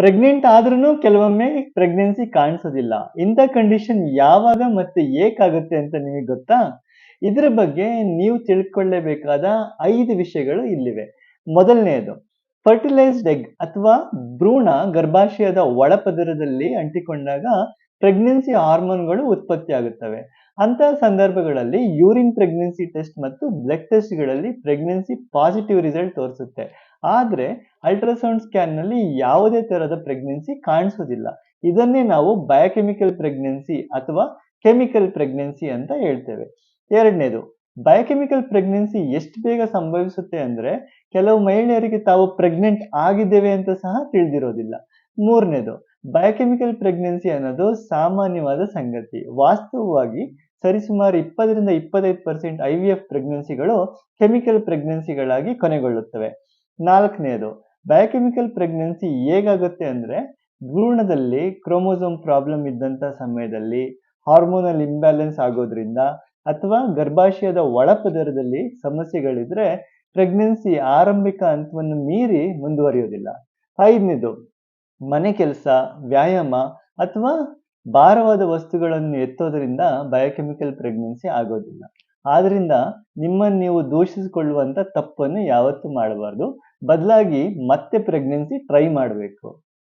Pregnant ಆದ್ರೂ ಕೆಲವೊಮ್ಮೆ pregnancy ಕಾಣಿಸೋದಿಲ್ಲ. ಇಂಥ ಕಂಡೀಷನ್ ಯಾವಾಗ ಮತ್ತೆ ಏಕಾಗುತ್ತೆ ಅಂತ ನಿಮಗೆ ಗೊತ್ತಾ? ಇದರ ಬಗ್ಗೆ ನೀವು ತಿಳ್ಕೊಳ್ಳೇಬೇಕಾದ ಐದು ವಿಷಯಗಳು ಇಲ್ಲಿವೆ. ಮೊದಲನೆಯದು ಫರ್ಟಿಲೈಸ್ಡ್ ಎಗ್ ಅಥವಾ ಭ್ರೂಣ ಗರ್ಭಾಶಯದ ಒಳಪದರದಲ್ಲಿ ಅಂಟಿಕೊಂಡಾಗ ಪ್ರೆಗ್ನೆನ್ಸಿ ಹಾರ್ಮೋನ್ಗಳು ಉತ್ಪತ್ತಿ ಆಗುತ್ತವೆ. ಅಂತಹ ಸಂದರ್ಭಗಳಲ್ಲಿ ಯೂರಿನ್ ಪ್ರೆಗ್ನೆನ್ಸಿ ಟೆಸ್ಟ್ ಮತ್ತು ಬ್ಲಡ್ ಟೆಸ್ಟ್ಗಳಲ್ಲಿ ಪ್ರೆಗ್ನೆನ್ಸಿ ಪಾಸಿಟಿವ್ ರಿಸಲ್ಟ್ ತೋರಿಸುತ್ತೆ. ಆದ್ರೆ ಅಲ್ಟ್ರಾಸೌಂಡ್ ಸ್ಕ್ಯಾನ್ನಲ್ಲಿ ಯಾವುದೇ ತರಹದ ಪ್ರೆಗ್ನೆನ್ಸಿ ಕಾಣಿಸೋದಿಲ್ಲ. ಇದನ್ನೇ ನಾವು ಬಯೋಕೆಮಿಕಲ್ ಪ್ರೆಗ್ನೆನ್ಸಿ ಅಥವಾ ಕೆಮಿಕಲ್ ಪ್ರೆಗ್ನೆನ್ಸಿ ಅಂತ ಹೇಳ್ತೇವೆ. ಎರಡನೇದು ಬಯೋಕೆಮಿಕಲ್ ಪ್ರೆಗ್ನೆನ್ಸಿ ಎಷ್ಟು ಬೇಗ ಸಂಭವಿಸುತ್ತೆ ಅಂದ್ರೆ ಕೆಲವು ಮಹಿಳೆಯರಿಗೆ ತಾವು ಪ್ರೆಗ್ನೆಂಟ್ ಆಗಿದ್ದೇವೆ ಅಂತ ಸಹ ತಿಳಿದಿರೋದಿಲ್ಲ. ಮೂರನೇದು ಬಯೋಕೆಮಿಕಲ್ ಪ್ರೆಗ್ನೆನ್ಸಿ ಅನ್ನೋದು ಸಾಮಾನ್ಯವಾದ ಸಂಗತಿ. ವಾಸ್ತವವಾಗಿ ಸರಿಸುಮಾರು ಇಪ್ಪತ್ತರಿಂದ ಇಪ್ಪತ್ತೈದು ಪರ್ಸೆಂಟ್ ಐ ವಿ ಎಫ್ ಪ್ರೆಗ್ನೆನ್ಸಿಗಳು ಕೆಮಿಕಲ್ ಪ್ರೆಗ್ನೆನ್ಸಿಗಳಾಗಿ ಕೊನೆಗೊಳ್ಳುತ್ತವೆ. ನಾಲ್ಕನೆಯದು ಬಯೋಕೆಮಿಕಲ್ ಪ್ರೆಗ್ನೆನ್ಸಿ ಹೇಗಾಗುತ್ತೆ ಅಂದ್ರೆ ಭ್ರೂಣದಲ್ಲಿ ಕ್ರೋಮೋಸೋಮ್ ಪ್ರಾಬ್ಲಮ್ ಇದ್ದಂತ ಸಮಯದಲ್ಲಿ ಹಾರ್ಮೋನಲ್ ಇಂಬ್ಯಾಲೆನ್ಸ್ ಆಗೋದ್ರಿಂದ ಅಥವಾ ಗರ್ಭಾಶಯದ ಒಳಪದರದಲ್ಲಿ ಸಮಸ್ಯೆಗಳಿದ್ರೆ ಪ್ರೆಗ್ನೆನ್ಸಿ ಆರಂಭಿಕ ಹಂತವನ್ನು ಮೀರಿ ಮುಂದುವರಿಯೋದಿಲ್ಲ. ಐದನೇದು, ಮನೆ ಕೆಲಸ, ವ್ಯಾಯಾಮ ಅಥವಾ ಭಾರವಾದ ವಸ್ತುಗಳನ್ನು ಎತ್ತೋದ್ರಿಂದ ಬಯೋಕೆಮಿಕಲ್ ಪ್ರೆಗ್ನೆನ್ಸಿ ಆಗೋದಿಲ್ಲ. ಆದ್ರಿಂದ ನಿಮ್ಮನ್ನು ನೀವು ದೂಷಿಸಿಕೊಳ್ಳುವಂತ ತಪ್ಪನ್ನು ಯಾವತ್ತೂ ಮಾಡಬಾರ್ದು. ಬದಲಾಗಿ ಮತ್ತೆ ಪ್ರೆಗ್ನೆನ್ಸಿ ಟ್ರೈ ಮಾಡಬೇಕು.